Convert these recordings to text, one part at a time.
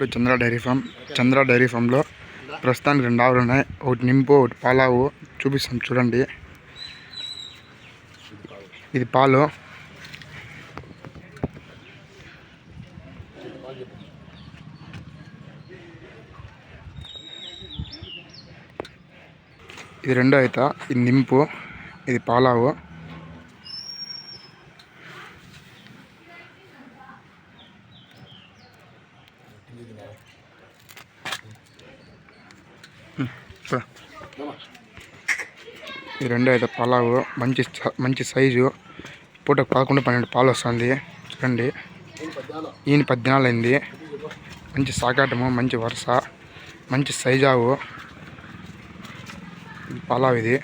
To Chandra dairy farm Chandra dairy ఫామ్లో ప్రస్తుతానికి రెండు ఆవులు ఉన్నాయి. ఒకటి నింపు ఒకటి పాలావు చూపిస్తాం చూడండి. ఇది పాలు. ఇది రెండో అయితే ఇది నింపు ఇది పాలావు. ఈ ఇది రెండో అయితే పలావు మంచి మంచి సైజు. పూటకు పదకొండు పన్నెండు పాలు వస్తుంది. చూడండి. ఈయన పద్నాలుగు అయింది మంచి సాకాటము మంచి వరుస మంచి సైజావు. పలావ్ ఇది.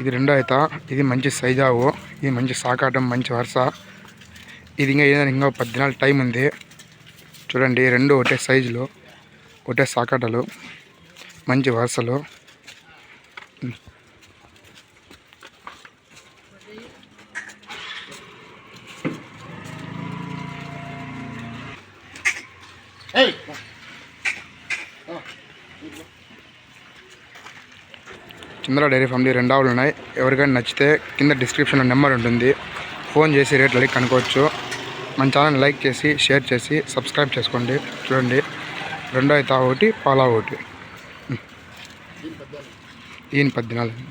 ఇది రెండో అయిత ఇది మంచి సైజావు. ఇది మంచి సాకాటం మంచి వరుస. ఇది ఇంకా ఏదైనా ఇంకా పద్నాలుగు టైం ఉంది. చూడండి రెండు ఒకటే సైజులు ఒకటే సాకాటలు మంచి వరుసలు. చంద్ర డైరీ ఫామ్లీ రెండు ఆవులు ఉన్నాయి. ఎవరికైనా నచ్చితే కింద డిస్క్రిప్షన్లో నెంబర్ ఉంటుంది. ఫోన్ చేసి రేట్లు అడిగి కనుక్కోవచ్చు మన ఛానల్ లైక్ చేసి షేర్ చేసి సబ్స్క్రైబ్ చేసుకోండి. చూడండి. రెండో అయితే ఒకటి పాలా ఒకటి ఈయన పద్నాలుగు.